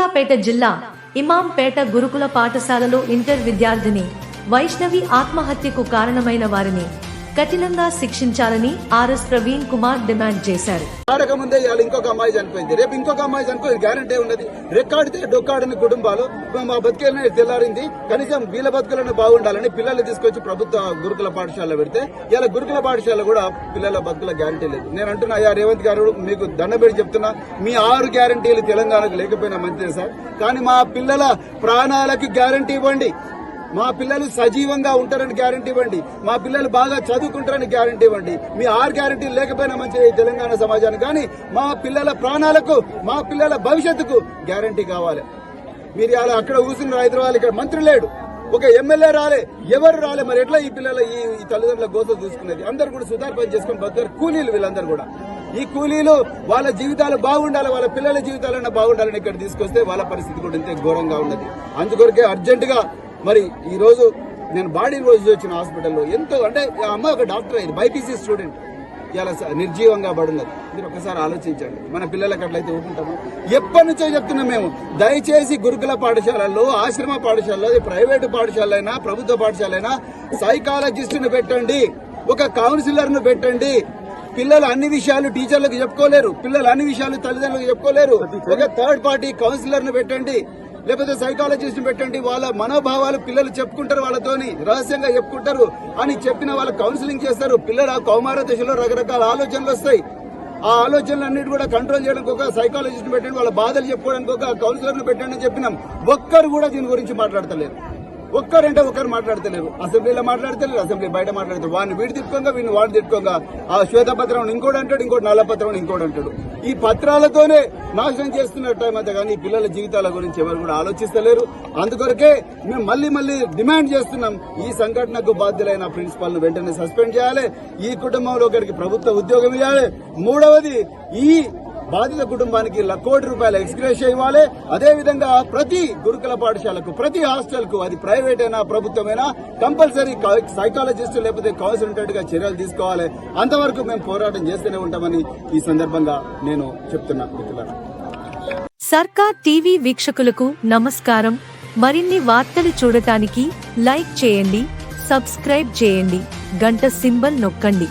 సూర్యాపేట జిల్లా ఇమాంపేట గురుకుల పాఠశాలలో ఇంటర్ విద్యార్థిని వైష్ణవి ఆత్మహత్యకు కారణమైన వారిని కఠినంగా శిక్షించాలని ఆర్ఎస్ ప్రవీణ్ కుమార్ డిమాండ్ చేశారు. ఆడక ముందే ఇవాళ ఇంకొక అమ్మాయి చనిపోయింది. రేపు ఇంకొక అమ్మాయి చనిపోయింది. గ్యారంటీ ఉన్నది. రెక్కాడితే డొక్కాడని కుటుంబాలు. మా బతికేలనే తెల్లారింది. కనీసం వీళ్ళ బతుకులను బాగుండాలని పిల్లల్ని తీసుకొచ్చి ప్రభుత్వ గురుకుల పాఠశాల పెడితే ఇలా గురుకుల పాఠశాల కూడా పిల్లల బతుకుల గ్యారంటీ లేదు. నేను అంటున్నా అయ్యా రేవంత్ గారు మీకు దండబెడి చెప్తున్నా. మీ ఆరు గ్యారంటీలు తెలంగాణకు లేకపోయినా మంచిదే సార్. కానీ మా పిల్లల ప్రాణాలకి గ్యారంటీ ఇవ్వండి. మా పిల్లలు సజీవంగా ఉంటారని గ్యారంటీ ఇవ్వండి. మా పిల్లలు బాగా చదువుకుంటారని గ్యారంటీ ఇవ్వండి. మీ ఆరు గ్యారంటీ లేకపోయినా మంచి తెలంగాణ సమాజానికి. కానీ మా పిల్లల ప్రాణాలకు మా పిల్లల భవిష్యత్తుకు గ్యారంటీ కావాలి. మీరు అలా అక్కడ కూర్చున్న హైదరాబాద్ ఇక్కడ మంత్రి లేడు. ఒక ఎమ్మెల్యే రాలే ఎవరు రాలే మరి ఎట్లా ఈ పిల్లల ఈ ఈ తల్లిదండ్రుల గోస చూసుకునేది? అందరు కూడా సుధార్ పని చేసుకుని బతుకారు కూలీలు వీళ్ళందరూ కూడా. ఈ కూలీలు వాళ్ళ జీవితాలు బాగుండాలి వాళ్ళ పిల్లల జీవితాలన్నా బాగుండాలని ఇక్కడ తీసుకొస్తే వాళ్ళ పరిస్థితి కూడా ఇంతే ఘోరంగా ఉన్నది. అందుకొరకే అర్జెంటుగా మరి ఈ రోజు నేను బాడీ రోజు వచ్చిన హాస్పిటల్లో ఎంతో అంటే ఆ అమ్మాయి ఒక డాక్టర్ అయింది బైపీసీ స్టూడెంట్. ఇలా నిర్జీవంగా పడున్నది. మీరు ఒకసారి ఆలోచించండి. మన పిల్లలకి అట్లయితే ఊరుకుంటాము? ఎప్పటి నుంచో చెప్తున్నాం మేము దయచేసి గురుకుల పాఠశాలల్లో ఆశ్రమ పాఠశాలలో ప్రైవేటు పాఠశాలైనా ప్రభుత్వ పాఠశాలైనా సైకాలజిస్టును పెట్టండి ఒక కౌన్సిలర్ను పెట్టండి. పిల్లలు అన్ని విషయాలు టీచర్లకు చెప్పుకోలేరు పిల్లలు అన్ని విషయాలు తల్లిదండ్రులకు చెప్పుకోలేరు. ఒక థర్డ్ పార్టీ కౌన్సిలర్ను పెట్టండి. లేకపోతే సైకాలజిస్ట్ పెట్టండి వాళ్ళ మనోభావాలు పిల్లలు చెప్పుకుంటారు వాళ్ళతోని రహస్యంగా చెప్పుకుంటారు అని చెప్పిన వాళ్ళ కౌన్సిలింగ్ చేస్తారు. పిల్లలు ఆ కౌమార దశలో రకరకాల ఆలోచనలు వస్తాయి. ఆ ఆలోచనలు అన్నిటి కూడా కంట్రోల్ చేయడానికి ఒక సైకాలజిస్ట్ పెట్టండి వాళ్ళ బాధలు చెప్పుకోవడానికి ఒక కౌన్సిలర్ను పెట్టండి అని చెప్పినాం. ఒక్కరు కూడా దీని గురించి మాట్లాడతలేరు. ఒక్కరంటే ఒక్కరు మాట్లాడతలేరు. అసెంబ్లీలో మాట్లాడతలేరు అసెంబ్లీ బయట మాట్లాడతారు వాడిని వీడి తిట్టుకోగా వీడిని వాడిని తిట్టుకోగా. ఆ శ్వేతపత్రం ఇంకోటి అంటాడు ఇంకోటి నల్లపత్రం ఇంకోటి అంటాడు. ఈ పత్రాలతోనే నాశనం చేస్తున్నట్టు అంతే కానీ ఈ పిల్లల జీవితాల గురించి ఎవరు కూడా ఆలోచిస్తలేరు. అందుకొరకే మేము మళ్ళీ మళ్ళీ డిమాండ్ చేస్తున్నాం ఈ సంఘటనకు బాధ్యులైన ప్రిన్సిపాల్ను వెంటనే సస్పెండ్ చేయాలి ఈ కుటుంబంలో ఒకరికి ప్రభుత్వ ఉద్యోగం ఇవ్వాలి. మూడవది ఈ బాధిత కుటుంబానికి కోటి రూపాయల ఎక్స్గ్రేష్ ఇవ్వాలి. అదే విధంగా ప్రతి గురుకుల పాఠశాలకు ప్రతి హాస్టల్కు అది ప్రైవేట్ అయినా ప్రభుత్వమైనా కంపల్సరీ సైకాలజిస్ట్ లేకపోతే కౌన్సిలెంట్గా చర్యలు తీసుకోవాలి. అంతవరకు మేము పోరాటం చేస్తూనే ఉంటామని ఈ సందర్భంగా నేను చెప్తున్నా మిత్రులారా. సర్కార్ టీవీ వీక్షకులకు నమస్కారం. మరిన్ని వార్తలు చూడటానికి లైక్ చేయండి సబ్స్క్రైబ్ చేయండి గంట సింబల్ నొక్కండి.